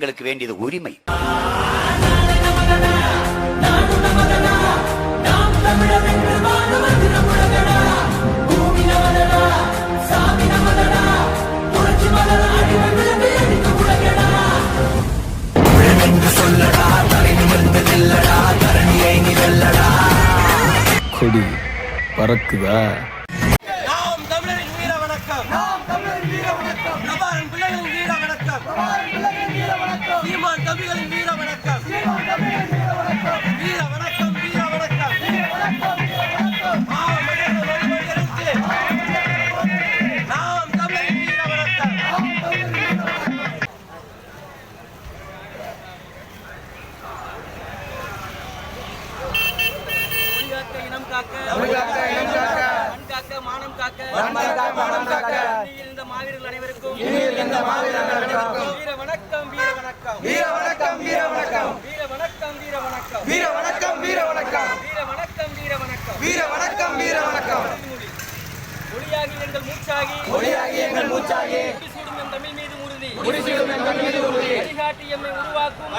எங்களுக்கு வேண்டியது உரிமை. கொடி பறக்குதா? நாம் தமிழரின் வீர வணக்கம். நாம் தமிழரின் வீர வணக்கம். நபாரன் பிள்ளைகளின் வீர வணக்கம். கவிகளின் வீர வணக்கம். வீர வணக்கம் வீர வணக்கம். நாம் தமிழின் வீர காக்க. மானம் காக்க. மானம் காக்க. மாவீரர்கள் அனைவருக்கும் எம்மை உருவாக்கும்.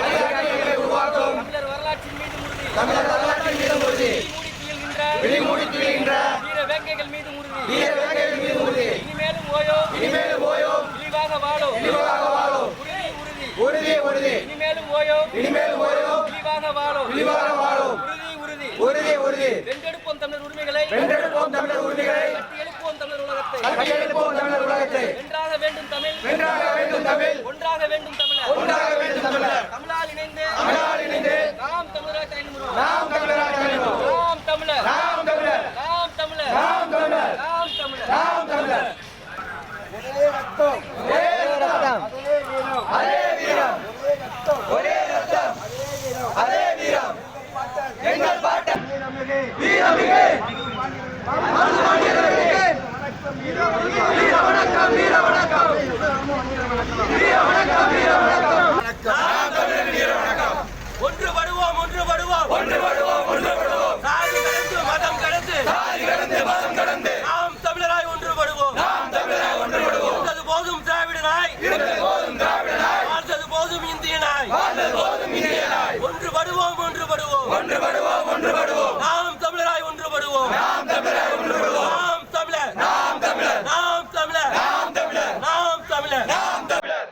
தமிழர் வரலாற்றின் மீது உறுதி. தமிழர் வரலாற்றின் மீது உறுதி. விழிமூடி துயில்கின்ற. விழிமூடி துயின்ற வீர வேங்கைகள் மீது உறுதி. வீர வேங்கைகள் மீது உறுதி. இனிமேலும் ஓயோ. இனிமேலும் ஓயோ. இழிவாக வாழோ. இழிவாக வாழும் உறுதி உறுதி. உறுதி உறுதி. இனிமேலும் ஓயோ. இனிமேலும் ஓயோ. இழிவாக வாழோ. இழிவாக வாழும் உறுதி உறுதி. உறுதி வென்றெடுப்போம் தமிழர் உரிமைகளை. வென்றெடுப்போம் தமிழர் உரிமைகளை. கட்டி எழுப்புவோம் தமிழர் உலகத்தை. கையெழுப்போம் தமிழர் உலகத்தை. வென்றாக வேண்டும் தமிழ். வென்றாக வேண்டும் தமிழ். ஒன்றாக வேண்டும் தமிழர். ஒன்றாக தமிழர். தமிழால் இணைந்து தமிழால் இணைந்து நாம் தமிழராக தலைமுறை நாம் தமிழராக வேண்டும் நாம் தமிழர். நாம் தமிழர். நாம் தமிழர். நாம் தமிழர். நாம் தமிழர். நாம் தமிழர். ஒரே ரத்தம். அதே வீரம். ஒரே ரத்தம். அதே வீரம். எங்கள் பாட்டன். வீரமிகு மருதுபாண்டியர்களுக்கு வீர வணக்கம் வீர வணக்கம் வீர வணக்கம் வீர வணக்கம் ஒன்றுபடுவோம் ஒன்றுபடுவோம் ஒன்றுபடுவோம் சாதி கடந்து மதம் கடந்து. சாதி கடந்து மதம் கடந்து. நாம் தமிழராய் ஒன்றுபடுவோம் நாம் தமிழராய் ஒன்றுபடுவோம் இருந்தது போதும் திராவிடனாய். இருந்தது போதும் திராவிடனாய். வாழ்ந்தது போதும் இந்தியனாய். வாழ்ந்தது போதும் இந்தியனாய். ஒன்றுபடுவோம் ஒன்றுபடுவோம் ஒன்றுபடுவோம் ஒன்றுபடுவோம் நாம் தமிழராய் ஒன்றுபடுவோம் நாம் தமிழராய் ஒன்றுபடுவோம் நாம் தமிழர். நாம் தமிழர். நாம் தமிழர். நாம் தமிழர். நாம் தமிழர். நாம் தமிழர்.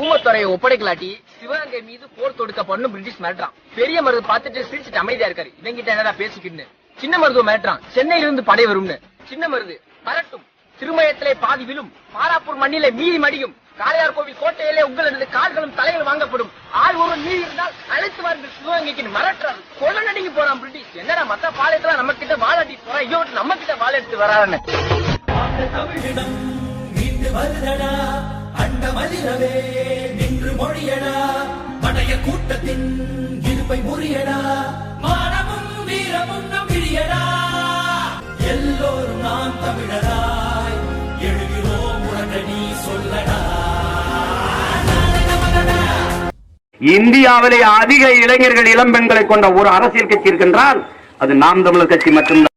ஊமத்துறையை ஒப்படைக்கலாட்டி இலங்கை மீது போர் தொடுக்க பண்ணும் பிரிட்டிஷ் மிரட்டுறான். பெரிய மருது பார்த்துட்டு சிரிச்சுட்டு அமைதியா இருக்காரு. இவங்கிட்ட என்னடா பேசிக்கிட்டு சின்ன மருதுவ மிரட்டுறான். சென்னையில இருந்து படை வரும்னு. சின்ன மருது பரட்டும். திருமயத்திலே பாதி விழும். பாராப்பூர் மண்ணிலே மீறி மடியும். காளையார் கோவில் கோட்டையிலே உங்களது கால்களும் தலைகள் வாங்கப்படும். ஆள் ஒரு மீறி இருந்தால் அழைத்து வாருங்கள். சிவகங்கைக்கு மிரட்டுறாரு. கொலை நடுங்கி போறான் பிரிட்டிஷ். என்னடா மத்த பாளையத்துல நம்ம கிட்ட வாழாட்டி போறான் ஐயோ நம்ம கிட்ட வாழ எடுத்து வரான்னு தமிழிடம் மீண்டு வருதடா. அண்டமதிரவே நின்று மொழியடா. படைய கூட்டத்தின் இருப்பை முறியடா. மானமும் வீரமும் நம் விழியடா. எல்லோரும் நாம் தமிழராய் எழுகிறோம் உறக்க நீ சொல்லடா. இந்தியாவிலே அதிக இளைஞர்கள் இளம்பெண்களை கொண்ட ஒரு அரசியல் கட்சி இருக்கின்றால் அது நாம் தமிழர் கட்சி மட்டும்தான்.